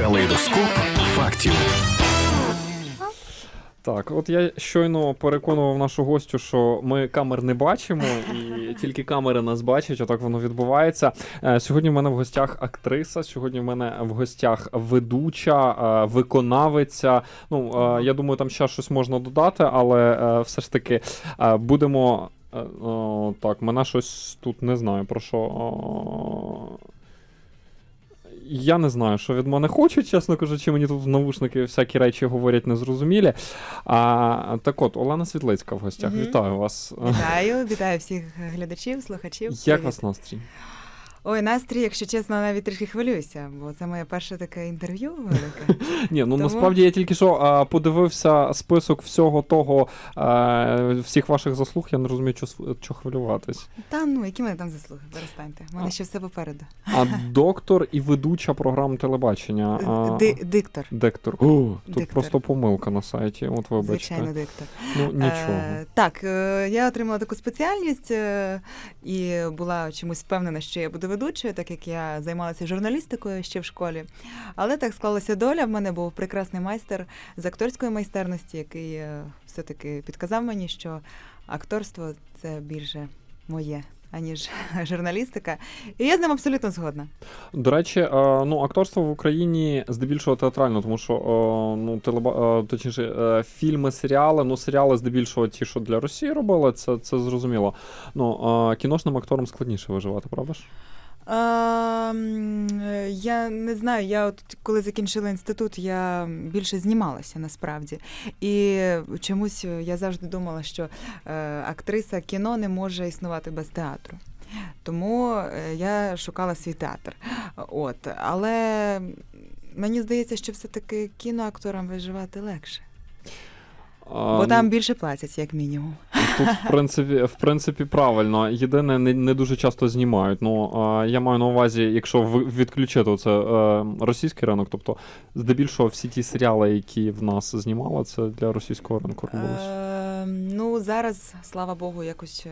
Калейдоскоп фактів. Так, от я щойно переконував нашу гостю, що ми камер не бачимо, і тільки камери нас бачать, отак воно відбувається. Е, Сьогодні в мене в гостях актриса, сьогодні в мене в гостях ведуча, е, виконавиця. Ну, е, я думаю, там ще щось можна додати, але все ж таки будемо. Так, мене щось тут не знаю про що. Я не знаю, що від мене хочуть, чесно кажучи, мені тут в навушники всякі речі говорять незрозумілі. А, так от, Олена Світлицька в гостях. Угу. Вітаю вас. Вітаю, вітаю всіх глядачів, слухачів. Як Привіт. вас настрій? Ой, настрій, якщо чесно, навіть трішки хвилююся, бо це моє перше таке інтерв'ю велике. Ні, ну Тому- насправді я тільки що а, подивився список всього того, а, всіх ваших заслуг, я не розумію, що, хвилюватись. Та ну, які мене там заслуги? Перестаньте. У мене ще все попереду. А доктор і ведуча програм телебачення. А, Ди- диктор. Диктор. О, тут Диктор. просто помилка на сайті. От вибачте. Звичайно, диктор. Ну нічого. Е, так, е, я отримала таку спеціальність е, і була чомусь впевнена, що я буду ведучою, так як я займалася журналістикою ще в школі. Але так склалася доля. В мене був прекрасний майстер з акторської майстерності, який е, все-таки підказав мені, що акторство це більше моє. Аніж журналістика, і я з ним абсолютно згодна. До речі, е, ну акторство в Україні здебільшого театрально, тому що е, ну телеба... точніше, фільми, серіали, ну серіали здебільшого ті, що для Росії робили, це, це зрозуміло. Ну кіношним акторам складніше виживати, правда ж? А, е, я не знаю, я от коли закінчила інститут, я більше знімалася насправді. І чомусь я завжди думала, що е, актриса кіно не може існувати без театру. Тому е, я шукала свій театр. От. Але мені здається, що все-таки кіноакторам виживати легше. Бо там ну, більше платять, як мінімум. Тут, в принципі, в принципі, правильно. Єдине, не, не дуже часто знімають. Ну е, я маю на увазі, якщо відключити це е, російський ринок, тобто здебільшого всі ті серіали, які в нас знімали, це для російського ринку робилось. Ну, зараз, слава Богу, якось. е,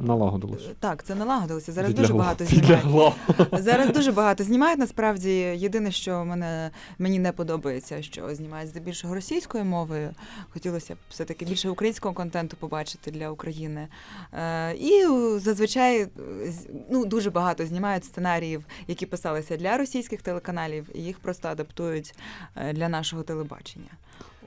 Налагодилось. Так, це налагодилося. Зараз дуже багато знімають. Відлягло. Зараз дуже багато знімають. Насправді, єдине, що мене мені не подобається, що знімають здебільшого російською мовою. Хотілося б все-таки більше українського контенту побачити для України. Е, і зазвичай ну, дуже багато знімають сценаріїв, які писалися для російських телеканалів, і їх просто адаптують е, для нашого телебачення.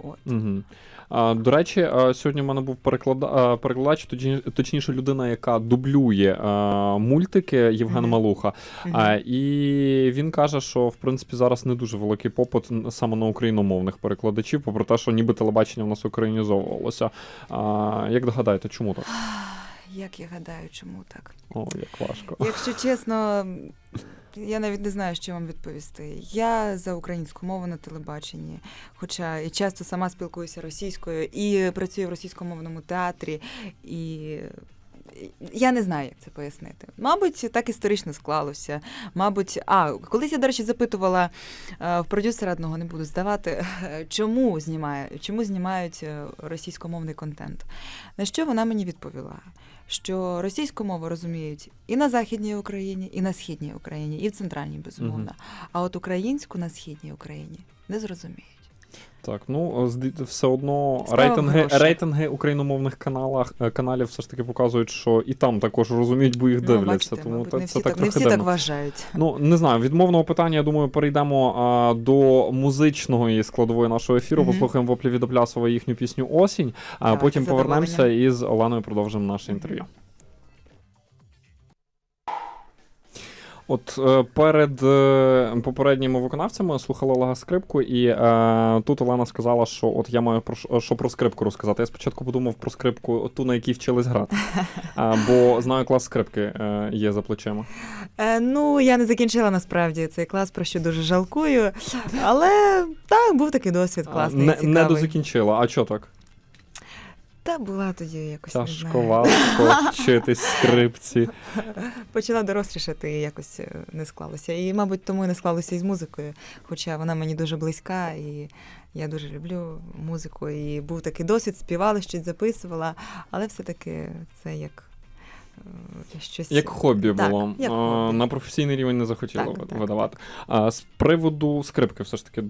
От. Угу. А, до речі, сьогодні в мене був переклада... перекладач, точніше, людина, яка дублює а, мультики Євген. Малуха. А, і він каже, що в принципі зараз не дуже великий попит саме на україномовних перекладачів, попри те, що ніби телебачення в нас українізовувалося. Як догадаєте, чому так? Як я гадаю, чому так? О, як важко. Якщо чесно, я навіть не знаю, що вам відповісти. Я за українську мову на телебаченні, хоча і часто сама спілкуюся російською і працюю в російськомовному театрі, і я не знаю, як це пояснити. Мабуть, так історично склалося. Мабуть, а колись я, до речі, запитувала е, в продюсера одного, не буду здавати, чому знімає, чому знімають е, російськомовний контент. На що вона мені відповіла? Що російську мову розуміють і на Західній Україні, і на Східній Україні, і в центральній, безумовно. А от українську на Східній Україні не зрозуміють. Так, ну все одно Справа рейтинги, рейтинги україномовних каналах, е, каналів все ж таки показують, що і там також розуміють, бо їх Ну, дивляться. бачите, тому мабуть, це, не це всі, так так, не всі так вважають. Ну, не знаю, від мовного питання, я думаю, перейдемо а, до музичної складової нашого ефіру. Мгм. Послухаємо Воплі від Оплясова їхню пісню Осінь, а Давайте, потім повернемося і з Оленою продовжимо наше інтерв'ю. От е, перед е, попередніми виконавцями слухала Олега скрипку, і е, тут Олена сказала, що от я маю про що про скрипку розказати. Я спочатку подумав про скрипку, ту, на якій вчились грати. А, бо знаю, клас скрипки е, є за плечима. Е, ну, я не закінчила насправді цей клас, про що дуже жалкую. Але так, був такий досвід класний. не, цікавий. не дозакінчила. А чого так? Та була тоді якось. не знаю. Вчитись скрипці. Почала дорослішати і якось е, не склалося. І, мабуть, тому і не склалося і з музикою. Хоча вона мені дуже близька, і я дуже люблю музику. І був такий досвід, співала, щось записувала, але все-таки це як е, щось Як хобі Так, було. як хобі. На професійний рівень не захотіла Так, ви- так. видавати. А з приводу скрипки, все ж таки,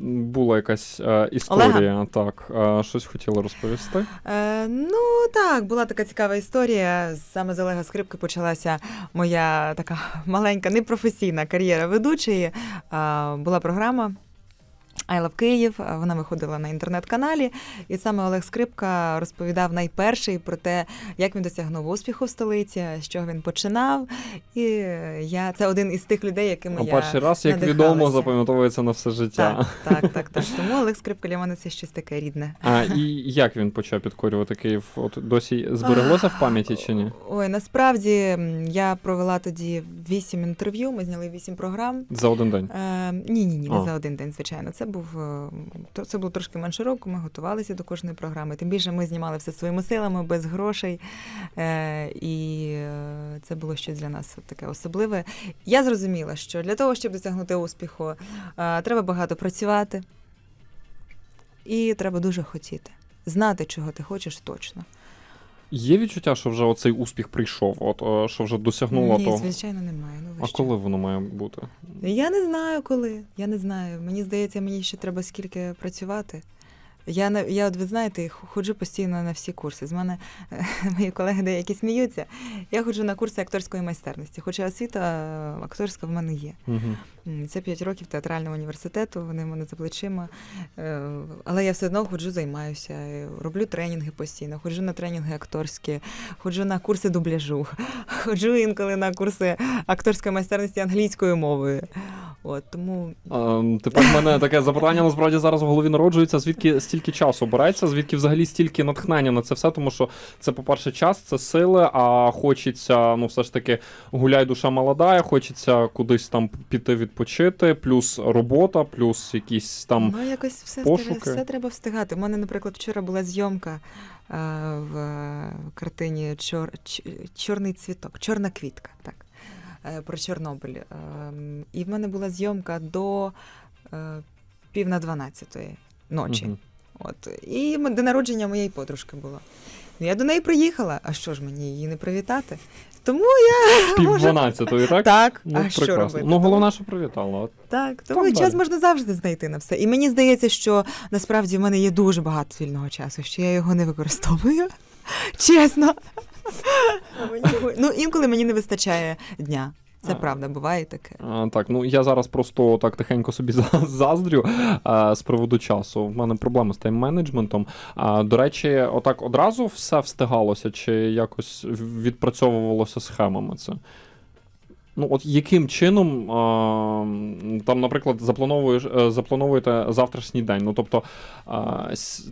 була якась е, історія. Так, е, щось хотіла розповісти. Е, ну так, була така цікава історія. Саме з Олега Скрипки почалася моя така маленька непрофесійна кар'єра ведучої. Е, була програма. I Love Київ, е, вона виходила на інтернет-каналі, і саме Олег Скрипка розповідав найперший про те, як він досягнув успіху в столиці, з чого він починав. І е, я це один із тих людей, якими А я перший раз, як надихалася. відомо, запам'ятовується на все життя. так, так, так, так. Тому Олег Скрипка для мене це щось таке рідне. А і як він почав підкорювати Київ? От досі збереглося в пам'яті чи ні? Ой, насправді я провела тоді вісім інтерв'ю. Ми зняли вісім програм. За один день. Е, ні, ні, ні, не А. за один день, звичайно. Це був е, то це було трошки менше року. Ми готувалися до кожної програми. Тим більше ми знімали все своїми силами, без грошей. Е, і е, це було щось для нас таке особливе. Я зрозуміла, що для того, щоб досягнути успіху, е, треба багато працювати, і треба дуже хотіти. Знати, чого ти хочеш точно. Є відчуття, що вже оцей успіх прийшов, от е, що вже досягнула Ні, того. звичайно, немає. Ну, ви А що? коли воно має бути? Я не знаю коли. Я не знаю. Мені здається, мені ще треба скільки працювати. Я я, от ви знаєте, ходжу постійно на всі курси. З мене мої колеги деякі сміються. Я ходжу на курси акторської майстерності, хоча освіта е, акторська в мене є. Угу. Це 5 років театрального університету, вони в мене за плечима. Е, Але я все одно ходжу, займаюся, е, роблю тренінги постійно, ходжу на тренінги акторські, ходжу на курси дубляжу, ходжу інколи на курси акторської майстерності англійською мовою. От, тому Ем, Тепер в мене таке запитання насправді зараз в голові народжується. Звідки стільки часу береться? Звідки взагалі стільки натхнення на це все? Тому що це, по-перше, час, це сили, а хочеться, ну, все ж таки, гуляй душа молода, хочеться кудись там піти відпочити, плюс робота, плюс якісь там. ну, якось все, пошуки. встиг- все треба встигати. У мене, наприклад, вчора була зйомка е, в картині Чор... Ч- Чорний цвіток, Чорна квітка. Так. Е, Про Чорнобиль. Ем, І в мене була зйомка до е, пів на дванадцятої ночі. Мгм. От. І день народження моєї подружки було. Ну, Я до неї приїхала, а що ж мені її не привітати? Тому я Пів дванадцятої, так? так, Ну, а що прекрасно. робити? Ну, головне, що привітала. От. Так, тому Там час далі. можна завжди знайти на все. І мені здається, що насправді в мене є дуже багато вільного часу, що я його не використовую. Чесно. Ну, інколи мені не вистачає дня. Це правда, буває таке. А, так, ну я зараз просто так тихенько собі за- заздрю а, з приводу часу. В мене проблеми з тайм-менеджментом. А, до речі, отак одразу все встигалося, чи якось відпрацьовувалося схемами це? Ну, от яким чином там, наприклад, заплановуєш, е, заплановуєте завтрашній день? Ну, тобто,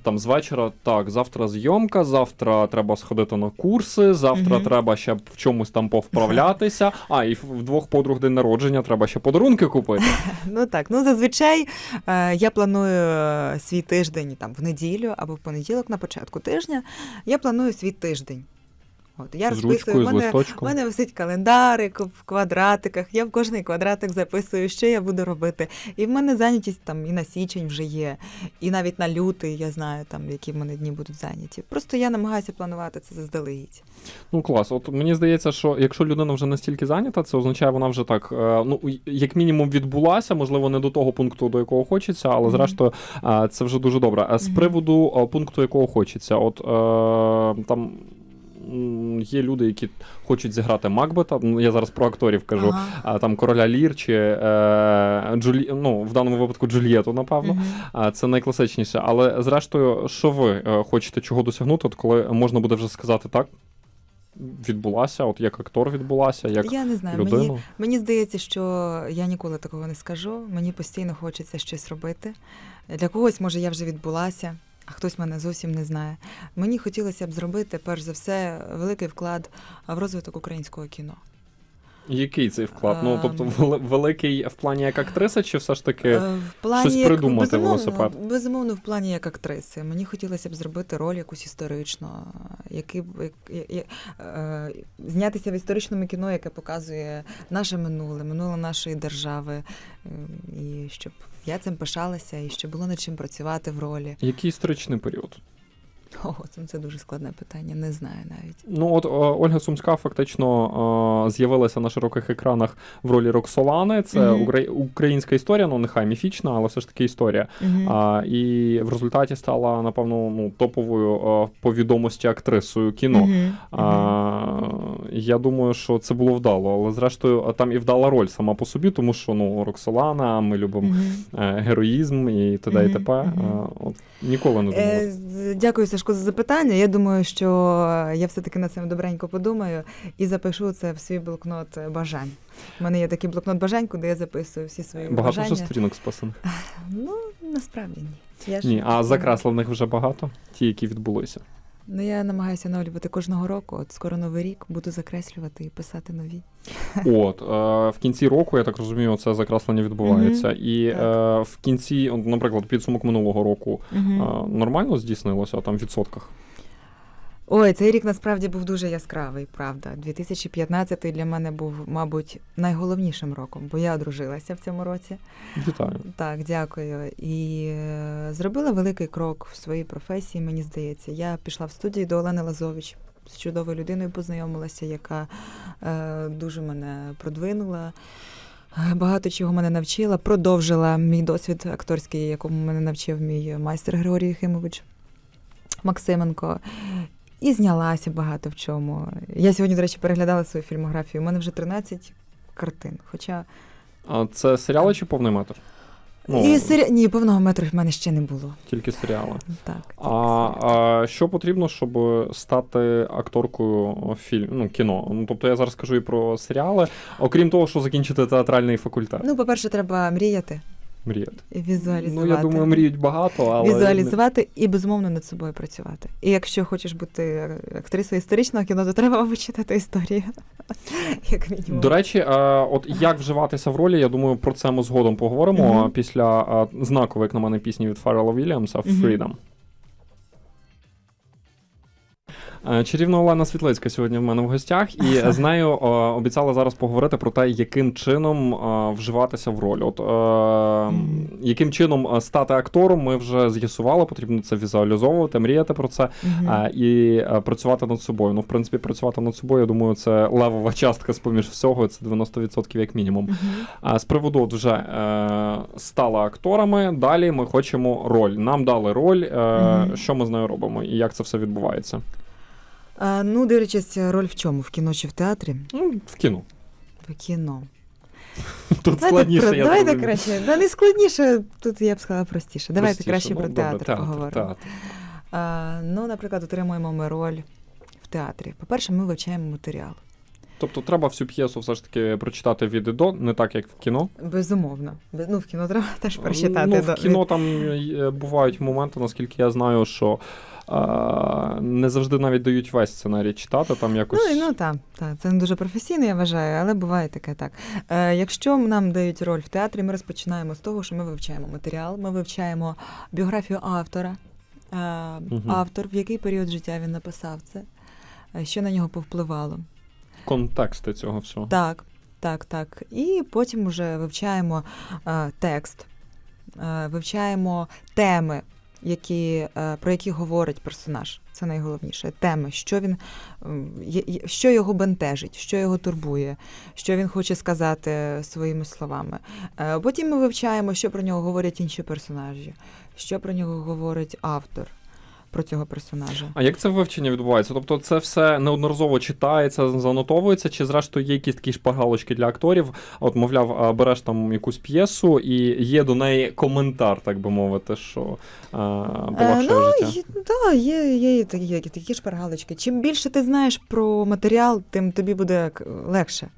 там з вечора, так, завтра зйомка, завтра треба сходити на курси, завтра Мгм. треба ще в чомусь там повправлятися. А, і в в двох подруг день народження треба ще подарунки купити. Ну так, ну зазвичай е, я планую е, свій тиждень там в неділю або в понеділок на початку тижня. Я планую свій тиждень. От, я з розписую, ручкою, в мене, У листочком. мене висить календарик в квадратиках. Я в кожний квадратик записую, що я буду робити. І в мене зайнятість там і на січень вже є, і навіть на лютий я знаю, там які в мене дні будуть зайняті. Просто я намагаюся планувати це заздалегідь. Ну клас. От мені здається, що якщо людина вже настільки зайнята, це означає, вона вже так, е, ну як мінімум відбулася, можливо, не до того пункту, до якого хочеться, але Мгм. зрештою е, це вже дуже добре. А з Мгм. приводу е, пункту, якого хочеться, от е, там. Є люди, які хочуть зіграти Макбета. Ну, я зараз про акторів кажу. Ага. Там короля Лір чи е, Джулі... ну, в даному випадку Джульєту, напевно. А це найкласичніше. Але зрештою, що ви е, хочете чого досягнути, от коли можна буде вже сказати так? Відбулася, от як актор відбулася, як Я не знаю. Мені, мені здається, що я ніколи такого не скажу. Мені постійно хочеться щось робити. Для когось, може, я вже відбулася, а хтось мене зовсім не знає. Мені хотілося б зробити, перш за все, великий вклад в розвиток українського кіно. Який цей вклад? Ну, тобто, Ем. великий в плані як актриса, чи все ж таки. Е, В плані щось придумати безумовно, велосипед. Безумовно, в плані як актриси. Мені хотілося б зробити роль якусь історичну, який б- як, як- як- е, знятися в історичному кіно, яке показує наше минуле, минуле нашої держави, е, і щоб я цим пишалася, і ще було над чим працювати в ролі. Який історичний період? О, це, це дуже складне питання, не знаю навіть. Ну от е, Ольга Сумська фактично е, з'явилася на широких екранах в ролі Роксолани. Це укра- українська історія, ну нехай міфічна, але все ж таки історія. Мгм. А, і в результаті стала, напевно, ну, топовою е, по відомості актрисою кіно. Мгм. А, я думаю, що це було вдало, але зрештою там і вдала роль сама по собі, тому що ну Роксолана, ми любимо героїзм і т.д. і т.п. От ніколи не думала. Дякую, Сашко, за запитання. Я думаю, що я все-таки над цим добренько подумаю і запишу це в свій блокнот е, бажань. У мене є такий блокнот бажань, куди я записую всі свої Багато бажання. Багато сторінок списаних. Ну, насправді ні. Я ж- Ні, а закреслених вже багато, ті, які відбулися. Ну, я намагаюся оновлювати кожного року. От скоро новий рік буду закреслювати і писати нові. От е, в кінці року, я так розумію, це закреслення відбувається. І е, в кінці, от, наприклад, підсумок минулого року е, нормально здійснилося там в відсотках. Ой, цей рік насправді був дуже яскравий, правда. 2015 для мене був, мабуть, найголовнішим роком, бо я одружилася в цьому році. Вітаю. Так, дякую. І е, зробила великий крок в своїй професії, мені здається. Я пішла в студію до Олени Лазович. З чудовою людиною познайомилася, яка е, дуже мене продвинула. Багато чого мене навчила, продовжила мій досвід акторський, якому мене навчив мій майстер Григорій Єхимович Максименко. І знялася багато в чому. Я сьогодні, до речі, переглядала свою фільмографію. У мене вже 13 картин. Хоча А це серіали чи повний метр? Ну, і сері... Ні, повного метру в мене ще не було. Тільки серіали. Так. А, а що потрібно, щоб стати акторкою фільм, ну, кіно? Ну, тобто я зараз кажу і про серіали, окрім того, що закінчити театральний факультет. Ну, по-перше, треба мріяти Мріяти. візуалізувати. Ну, я думаю, мріють багато, але. Візуалізувати і безумовно над собою працювати. І якщо хочеш бути актрисою історичного кіно, то треба вичитати історію. Як мінімум. До речі, от як вживатися в ролі, я думаю, про це ми згодом поговоримо Мгм. після знакової, як на мене, пісні від Фаррела Вільямса Фрідом. Е, Чарівна Олена Світлицька сьогодні в мене в гостях, і з нею е, обіцяла зараз поговорити про те, яким чином е, вживатися в роль. От е, яким чином е, стати актором, ми вже з'ясували, потрібно це візуалізовувати, мріяти про це е, і е, працювати над собою. Ну, в принципі, працювати над собою, я думаю, це левова частка з поміж всього, це 90% як мінімум. З приводу от вже е, стала акторами. Далі ми хочемо роль. Нам дали роль. Е, Що ми з нею робимо і як це все відбувається? А, ну, дивлячись, роль в чому? В кіно чи в театрі? Ну, в кіно. В кіно. Тут Давайте, складніше. про, я давайте думаю. краще. Да, не складніше, тут я б сказала простіше. Давайте Простіше. краще Ну, про добре, театр, поговоримо. театр. А, ну, наприклад, отримуємо ми роль в театрі. По-перше, ми вивчаємо матеріал. Тобто треба всю п'єсу все ж таки прочитати від і до, не так, як в кіно. Безумовно. Ну, в кіно треба теж прочитати. Ну, до- в кіно там е, бувають моменти, наскільки я знаю, що е, не завжди навіть дають весь сценарій читати. Там якось. Ну, ну так, так, це не дуже професійно, я вважаю, але буває таке так. Е, якщо нам дають роль в театрі, ми розпочинаємо з того, що ми вивчаємо матеріал, ми вивчаємо біографію автора, е, Мгм. автор, в який період життя він написав це, е, що на нього повпливало. Контексти цього всього. Так, так, так. І потім вже вивчаємо е, текст, е, вивчаємо теми, які, е, про які говорить персонаж. Це найголовніше. Теми, що він є- що його бентежить, що його турбує, що він хоче сказати своїми словами. Е, Потім ми вивчаємо, що про нього говорять інші персонажі, що про нього говорить автор про цього персонажа. А як це вивчення відбувається? Тобто це все неодноразово читається, занотовується, чи зрештою є якісь такі шпаргалочки для акторів? От, мовляв, береш там якусь п'єсу і є до неї коментар, так би мовити, що а, полегшує ну, життя. є- да, є, є, такі, є такі шпаргалочки. Чим більше ти знаєш про матеріал, тим тобі буде легше.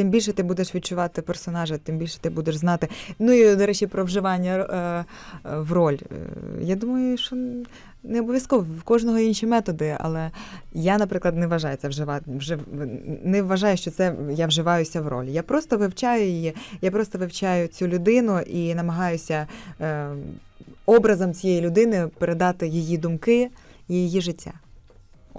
Тим більше ти будеш відчувати персонажа, тим більше ти будеш знати. Ну і, до речі, про вживання е, е, в роль. Е, Я думаю, що не обов'язково в кожного інші методи, але я, наприклад, не вважаю це вживати. Вжив... Не вважаю, що це я вживаюся в роль. Я просто вивчаю її, я просто вивчаю цю людину і намагаюся образом цієї людини передати її думки її життя.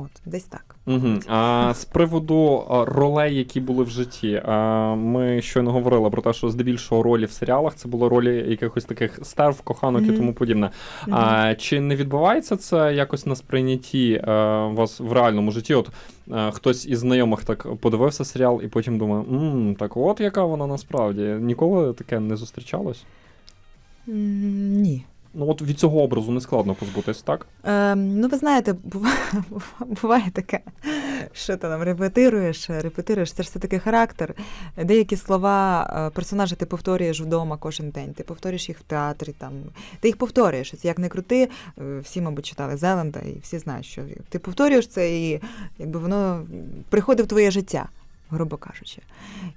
От, десь так. Угу. А з приводу ролей, які були в житті, а, ми щойно говорили про те, що здебільшого ролі в серіалах це були ролі якихось таких стерв, коханок і тому подібне. Мгм. А чи не відбувається це якось на сприйнятті е, вас в реальному житті? От е, хтось із знайомих так подивився серіал і потім думає, мм, так от яка вона насправді. Ніколи таке не зустрічалось? М, Ні. Ну от від цього образу не складно позбутись, так? Ем, ну, ви знаєте, буває, буває таке, що ти там репетируєш, репетируєш, це ж все таки характер. Деякі слова е, персонажа ти повторюєш вдома кожен день, ти повторюєш їх в театрі, там, ти їх повторюєш. Як не крути, е, всі, мабуть, читали Зеланда, і всі знають, що ти повторюєш це, і якби воно приходить в твоє життя. Грубо кажучи.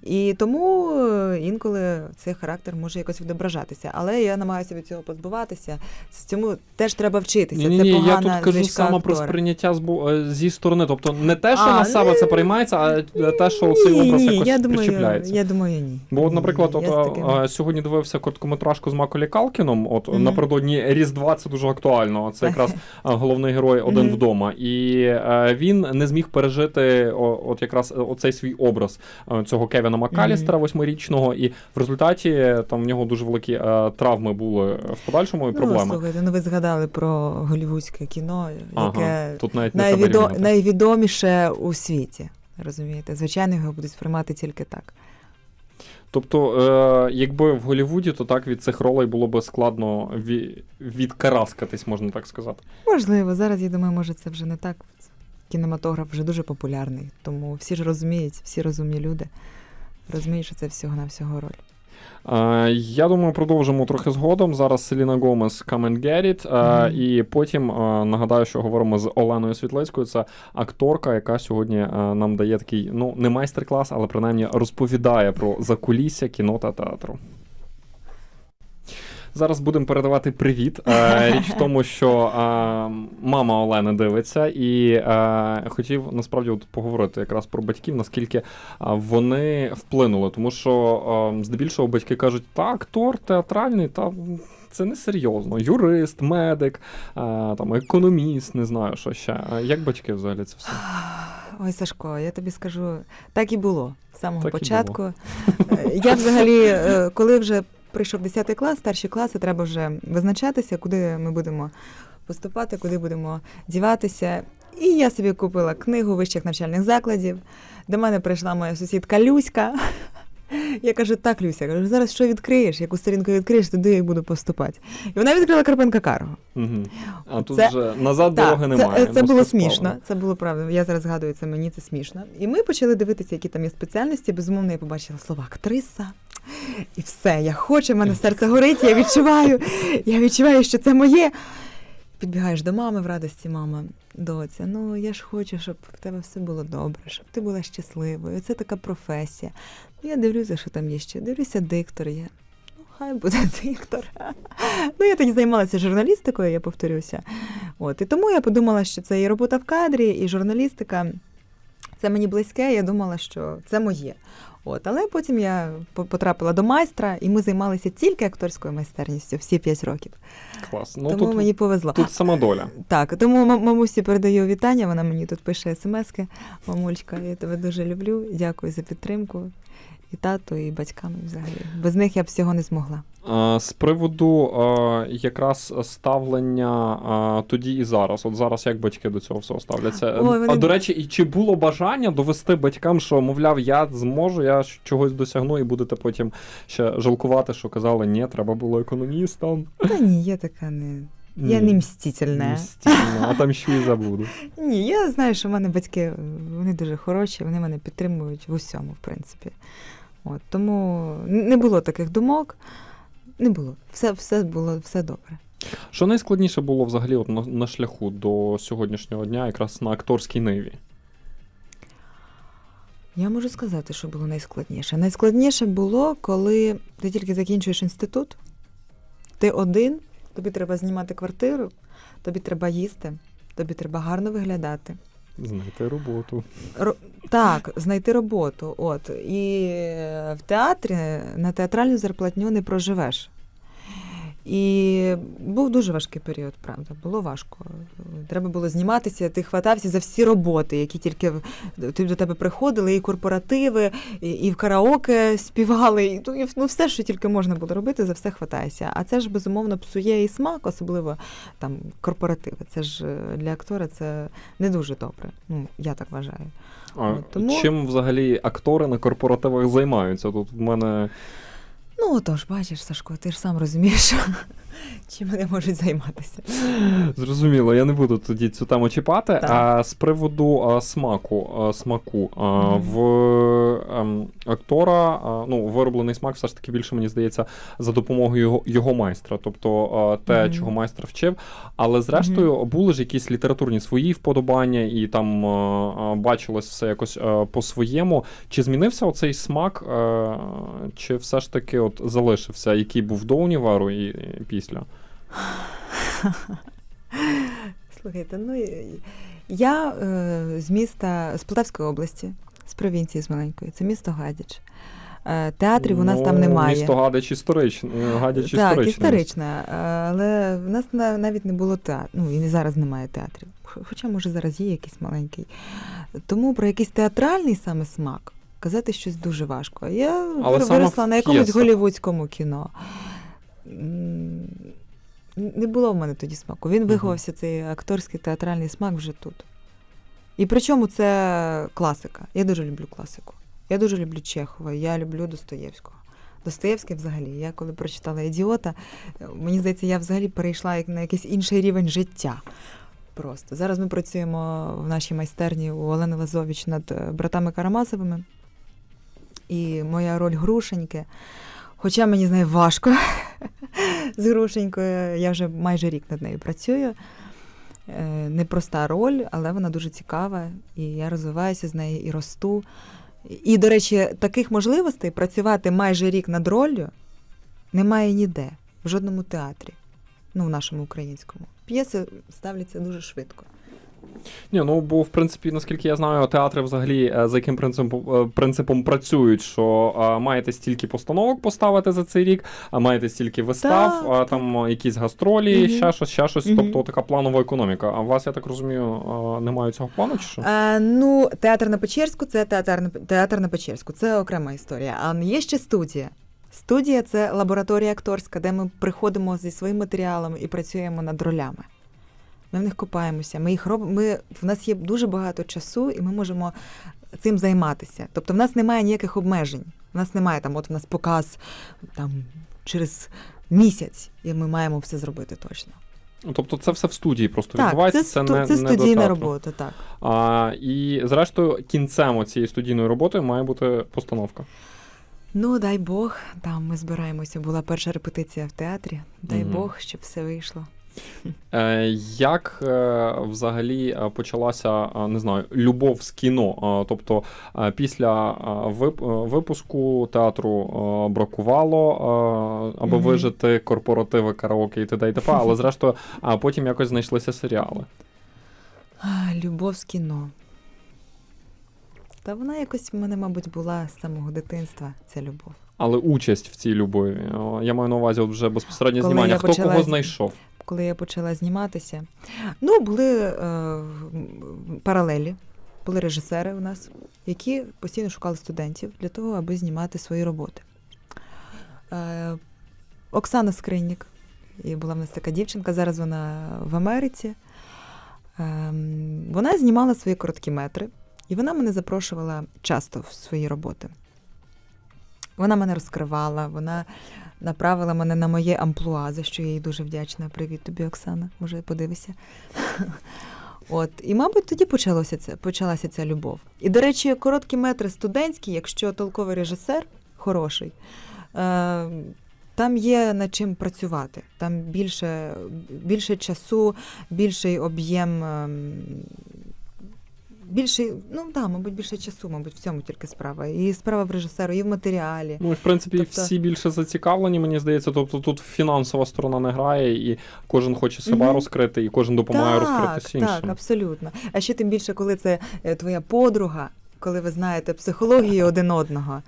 І тому е, інколи цей характер може якось відображатися. Але я намагаюся від цього позбуватися. Цьому теж треба вчитися. Ні, це ні, я тут кажу саме про сприйняття з е, зі сторони. Тобто не те, що А, на себе ні. це приймається, а те, що цей Ні, образ ні, якось я думаю, причіпляється. Я думаю, ні. Бо, от, наприклад, ні, от, таким- сьогодні дивився короткометражку з Маколі Калкіном. От Мгм. напередодні Різдва це дуже актуально. Це якраз головний герой один Мгм. вдома. І е, він не зміг пережити о, от якраз оцей свій образ е, цього Кевіна Маккалістера, восьмирічного, і в результаті е, там в нього дуже великі е, травми були в подальшому і Ну, проблеми. слухайте, ну ви згадали про голівудське кіно, Ага, яке тут навіть найвідо... найвідоміше у світі. Розумієте? Звичайно, його будуть сприймати тільки так. Тобто, якби в Голлівуді, то так від цих ролей було би складно ві- відкараскатись, можна так сказати. Можливо, зараз я думаю, може це вже не так. Кінематограф вже дуже популярний, тому всі ж розуміють, всі розумні люди розуміють, що це всього на всього роль. Я думаю, продовжимо трохи згодом. Зараз Селіна Гомес Come and Get It, Мгм. І потім нагадаю, що говоримо з Оленою Світлицькою. Це акторка, яка сьогодні нам дає такий, ну, не майстер-клас, але принаймні розповідає про закулісся кіно та театру. Зараз будемо передавати привіт. Е, Річ в тому, що е, мама Олени дивиться, і е, хотів насправді от поговорити якраз про батьків, наскільки е, вони вплинули. Тому що е, здебільшого батьки кажуть, та актор театральний, та це не серйозно. Юрист, медик, е, там економіст, не знаю, що ще. Як батьки взагалі це все? Ой, Сашко, я тобі скажу, так і було з самого Так початку. Я взагалі, коли вже прийшов 10 клас, старші класи, треба вже визначатися, куди ми будемо поступати, куди будемо діватися. І я собі купила книгу вищих навчальних закладів. До мене прийшла моя сусідка Люська. Я кажу, так, Люся, кажу, зараз що відкриєш? Яку сторінку відкриєш, туди я буду поступати. І вона відкрила Карпенка Карго. Угу. А тут Це- вже назад Так, дороги немає. Це, це було смішно. Це було правда. Я зараз згадую це мені, це смішно. І ми почали дивитися, які там є спеціальності. Безумовно, я побачила слова актриса. І все, я хочу, в мене серце горить, я відчуваю, я відчуваю, що це моє. Підбігаєш до мами в радості, мама, доця, ну я ж хочу, щоб в тебе все було добре, щоб ти була щасливою. Це така професія. Ну, я дивлюся, що там є ще. Дивлюся, диктор є. Ну, хай буде диктор. Ну, я тоді займалася журналістикою, я повторюся. От, і тому я подумала, що це і робота в кадрі, і журналістика. Це мені близьке, я думала, що це моє. От, але потім я по- потрапила до майстра, і ми займалися тільки акторською майстерністю всі 5 років. Клас. Ну, тому тут, мені повезло. тут сама доля. Так, тому ма- мамусі передаю вітання. Вона мені тут пише смски. Мамулька, я тебе дуже люблю. Дякую за підтримку. І тату, і батькам і взагалі. Без них я б всього не змогла. З приводу якраз ставлення тоді і зараз. От зараз як батьки до цього всього ставляться? Ой, вони- А до речі, і чи було бажання довести батькам, що мовляв, я зможу, я чогось досягну, і будете потім ще жалкувати, що казали, ні, треба було економістом. Та ні, я така не. Я не мстительна. мстительно, а там що і забуду. Ні, я знаю, що в мене батьки вони дуже хороші, вони мене підтримують в усьому, в принципі. От, тому не було таких думок. Не було. Все, все було все добре. Що найскладніше було взагалі от на, на шляху до сьогоднішнього дня, якраз на акторській ниві? Я можу сказати, що було найскладніше. Найскладніше було, коли ти тільки закінчуєш інститут, ти один, тобі треба знімати квартиру, тобі треба їсти, тобі треба гарно виглядати. Знайти роботу. Р... Так, знайти роботу. От. І е, в театрі на театральну зарплатню не проживеш. І був дуже важкий період, правда. Було важко. Треба було зніматися, ти хватався за всі роботи, які тільки до тебе приходили, і корпоративи, і, і в караоке співали, і, ну, ну, все, що тільки можна було робити, за все хватаєшся. А це ж безумовно псує і смак, особливо там корпоративи. Це ж е, для актора це не дуже добре. Ну, я так вважаю. А тому- Чим взагалі актори на корпоративах займаються? Тут в мене Ну, отож, бачиш, Сашко, ти ж сам розумієш, чим вони можуть займатися. Зрозуміло, я не буду тоді цю тему чіпати. Так. А з приводу а, смаку, а, смаку а, Мгм. в ем, актора, а, ну, вироблений смак все ж таки більше, мені здається, за допомогою його, його майстра, тобто а, те, Мгм. чого майстер вчив. Але зрештою були ж якісь літературні свої вподобання, і там а, а, бачилось все якось а, по-своєму. Чи змінився оцей смак, а, чи все ж таки от залишився, який був до універу і, і після? Слухайте, ну я е, з міста з Полтавської області, з провінції з маленької, це місто Гадяч. Е, театрів у нас там Ну, немає. Місто Гадяч історичне. Гадяч так, історичне. Е, Але в нас навіть не було театру. Ну і зараз немає театрів. Хоча, може, зараз є якийсь маленький. Тому про якийсь театральний саме смак казати щось дуже важко. Я Але виросла на якомусь голівудському кіно. Не було в мене тоді смаку. Він виховався, цей акторський театральний смак вже тут. І причому це класика. Я дуже люблю класику. Я дуже люблю Чехова, я люблю Достоєвського. Достоєвський взагалі. Я коли прочитала ідіота, мені здається, я взагалі перейшла на якийсь інший рівень життя. Просто зараз ми працюємо в нашій майстерні у Олени Лазович над е, братами Карамазовими. І моя роль грушеньки. Хоча мені з нею важко з грушенькою, я вже майже рік над нею працюю. Е, Непроста роль, але вона дуже цікава, і я розвиваюся з нею і росту. І, до речі, таких можливостей працювати майже рік над роллю немає ніде, в жодному театрі, ну, в нашому українському. П'єси ставляться дуже швидко. Ні, ну бо в принципі, наскільки я знаю, театри взагалі е, за яким принципом, е, принципом працюють, що е, маєте стільки постановок поставити за цей рік, а маєте стільки вистав, Так, а там якісь гастролі, Мгм. ще щось, ще щось. Мгм. Тобто така планова економіка. А у вас, я так розумію, немає цього плану, чи що? А, ну, театр на Печерську це театр на, театр на Печерську, це окрема історія. А є ще студія. Студія це лабораторія акторська, де ми приходимо зі своїм матеріалом і працюємо над ролями. Ми в них копаємося. Ми їх робимо. Ми, в нас є дуже багато часу, і ми можемо цим займатися. Тобто, в нас немає ніяких обмежень. У нас немає там, от в нас показ там через місяць, і ми маємо все зробити точно. Ну, Тобто це все в студії просто Так, відбувається. це, сту- не, це не до студійна театру. робота, так. А, і зрештою, кінцем цієї студійної роботи має бути постановка. Ну, дай Бог, там ми збираємося. Була перша репетиція в театрі. Дай Мгм. Бог, щоб все вийшло. Е, як е, взагалі е, почалася, не знаю, любов з кіно? Тобто після вип- випуску театру бракувало, аби Мгм. вижити корпоративи, караоке і т.д. і т.п., але зрештою, а потім якось знайшлися серіали. Любов з кіно. Та вона якось в мене, мабуть, була з самого дитинства, ця любов. Але участь в цій любові. Я маю на увазі от вже безпосередньо Коли знімання. Хто почала кого знайшов? Коли я почала зніматися, ну, були е, паралелі, були режисери у нас, які постійно шукали студентів для того, аби знімати свої роботи. Е, Оксана Скриннік, і була в нас така дівчинка, зараз вона в Америці. Ем, Вона знімала свої короткі метри, і вона мене запрошувала часто в свої роботи. Вона мене розкривала, вона направила мене на моє амплуа, за що я їй дуже вдячна. Привіт тобі, Оксана. Може, подивися. От, і, мабуть, тоді почалося це, почалася ця любов. І, до речі, короткі метри студентські, якщо толковий режисер хороший, е, там є над чим працювати. Там більше, більше часу, більший об'єм. Більше, ну да, мабуть, більше часу, мабуть, в цьому тільки справа. І справа в режисеру, і в матеріалі. Ну і в принципі Тобто- всі більше зацікавлені, мені здається. Тобто тут фінансова сторона не грає, і кожен хоче себе Мгм. розкрити, і кожен допомагає так, іншим. так, абсолютно. А ще тим більше, коли це е, твоя подруга, коли ви знаєте психологію один одного.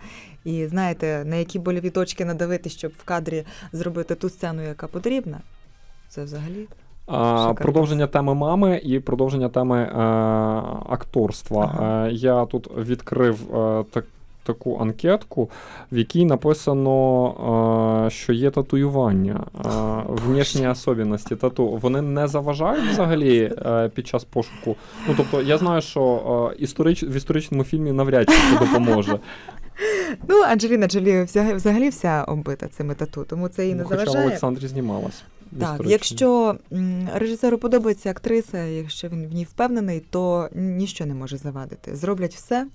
і знаєте, на які больові точки надавити, щоб в кадрі зробити ту сцену, яка потрібна. Це взагалі. А, продовження теми мами і продовження теми е, акторства. Ага. Е, я тут відкрив е, так, таку анкетку, в якій написано, що є татуювання, внішні особливості тату. Вони не заважають взагалі під час пошуку. Ну тобто, я знаю, що історич, в історичному фільмі навряд чи це допоможе. Ну, Анджеліна Джолі взагалі, взагалі вся оббита цими тату, тому це їй не Ну, Хоча в заважає. Олександрі знімалась. Так, якщо режисеру подобається актриса, якщо він в ній впевнений, то ніщо не може завадити. Зроблять все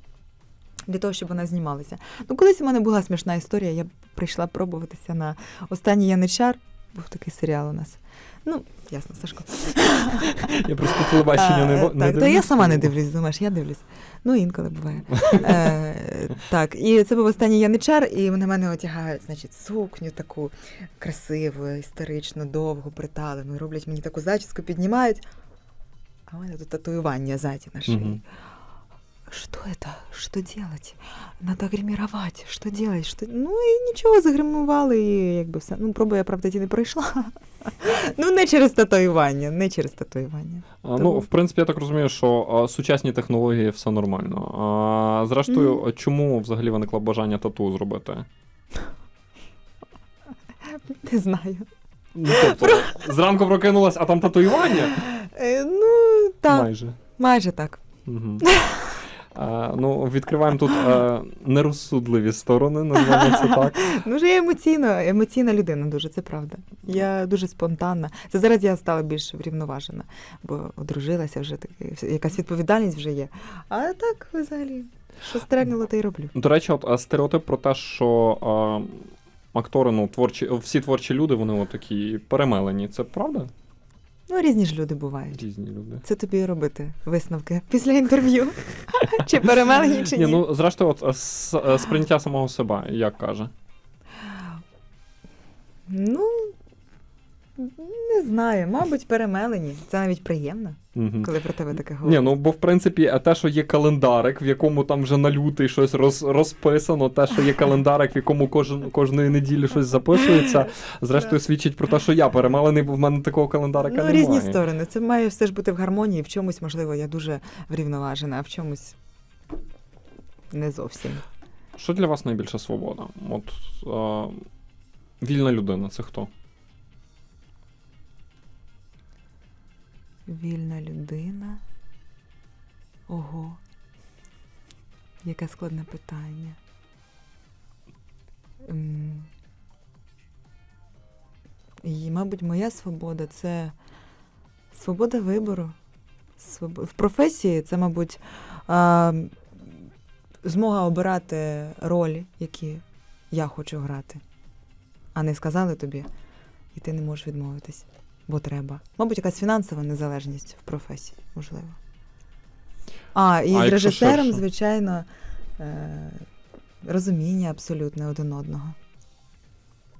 для того, щоб вона знімалася. Ну, колись у мене була смішна історія. Я прийшла пробуватися на останній яничар. Був такий серіал у нас. Ну, ясно, Сашко. Я просто телебачення не, А, так, та я сама не дивлюсь, думаєш, я дивлюсь. Ну, інколи буває. Е, так, і це був останній яничар, і на мене одягають, значить, сукню таку красиву, історичну, довгу, приталену. Роблять мені таку зачіску, піднімають. А у мене тут татуювання ззаді на шиї. Что это? Что делать? Надо гримировать. Что делать? Что... Ну і нічого, загримували, і якби все. Ну, проба я, правда, ті не пройшла. ну, не через татуювання, не через татуювання. А, Ну, в принципі, я так розумію, що а, сучасні технології все нормально. А, зрештою, Мгм. чому взагалі виникло бажання тату зробити? Не знаю. Ну, тобто, зранку прокинулась, а там татуювання? Е, ну, так, Майже. майже так. Угу. А, ну, відкриваємо тут а, нерозсудливі сторони, називаємо це так. Ну, вже я емоційна, емоційна людина дуже, це правда. Я дуже спонтанна. Це зараз я стала більш врівноважена, бо одружилася вже таки, якась відповідальність вже є. А так, взагалі, що стрельнуло, то й роблю. До речі, от стереотип про те, що а, актори, ну, творчі, всі творчі люди, вони от такі перемелені. Це правда? Ну, різні ж люди бувають. Різні люди. Це тобі робити висновки після інтерв'ю. Чи перемелені, чи ні. Ні, ну зрештою, от а, с- сприйняття самого себе, як каже. Ну, не знаю, мабуть, перемелені. Це навіть приємно, Угу. коли про тебе таке говорять. Ні, ну бо в принципі, а те, що є календарик, в якому там вже на лютий щось роз, розписано, те, що є календарик, в якому кожен, кожної неділі щось записується, зрештою свідчить про те, що я перемелений, бо в мене такого календарика Ну, немає. різні сторони. Це має все ж бути в гармонії. В чомусь, можливо, я дуже врівноважена, а в чомусь не зовсім. Що для вас найбільша свобода? От е, вільна людина це хто? Вільна людина. Ого. Яке складне питання. І, мабуть, моя свобода це свобода вибору. В професії це, мабуть, змога обирати ролі, які я хочу грати. А не сказали тобі, і ти не можеш відмовитись, бо треба. Мабуть, якась фінансова незалежність в професії, можливо. А, і А з режисером, ширше? звичайно, е- розуміння абсолютне один одного.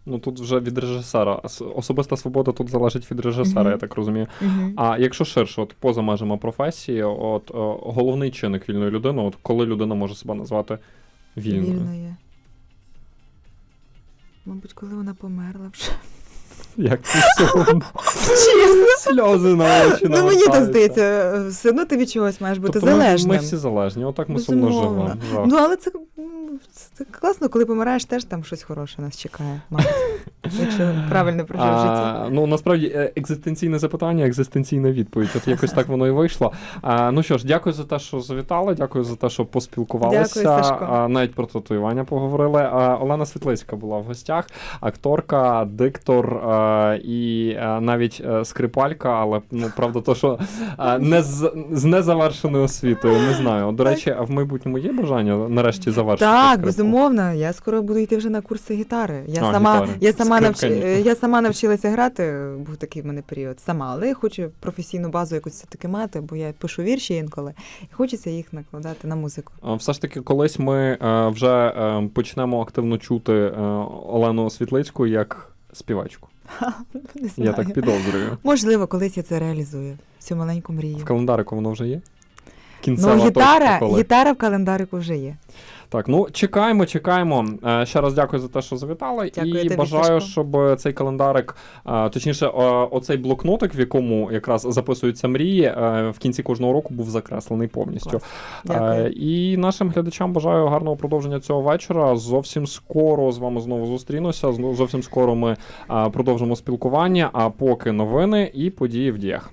Ну тут вже від режисера. Особиста свобода тут залежить від режисера, Мгм. я так розумію. Угу. А якщо ширше, от поза межами професії, от е, головний чинник вільної людини, от коли людина може себе назвати вільною. Вільною. Мабуть, коли вона померла вже. Як. Чесно. Сльози на очі. Ну мені так здається, все одно ти від чогось маєш бути Тобто залежним. Ми всі залежні, отак ми сумно живемо. Ну, але це, це класно, коли помираєш, теж там щось хороше нас чекає, мабуть. Якщо правильно прожив життя. Ну насправді е, екзистенційне запитання, екзистенційна відповідь. От якось так воно і вийшло. А, ну що ж, дякую за те, що завітали. Дякую за те, що поспілкувалися. Дякую, Сашко. А, навіть про татуювання поговорили. А, Олена Світлицька була в гостях, акторка, диктор а, і а, навіть е, скрипалька, але ну правда, то що а, не з, з незавершеною освітою. Не знаю. До речі, а в майбутньому є бажання нарешті завершити? Так, скрипку? безумовно. Я скоро буду йти вже на курси гітари. Я А, сама, гітари. я сама навч... Я сама навчилася грати. Був такий в мене період сама, але я хочу професійну базу якусь все таки мати, бо я пишу вірші інколи, і хочеться їх накладати на музику. Все ж таки, колись ми е, вже е, почнемо активно чути е, Олену Світлицьку як співачку. Не знаю. Я так підозрюю. Можливо, колись я це реалізую. Цю маленьку мрію. В календарику воно вже є. кінцева Ну, гітара, точка, коли... гітара в календарику вже є. Так, ну чекаємо, чекаємо. Е, Ще раз дякую за те, що завітали. Дякую і тобі, бажаю, Сашко. щоб цей календарик, е, точніше, оцей блокнотик, в якому якраз записуються мрії, е, в кінці кожного року був закреслений повністю. Дякую. І нашим глядачам бажаю гарного продовження цього вечора. Зовсім скоро з вами знову зустрінуся. Зовсім скоро ми продовжимо спілкування. А поки новини і події в діях.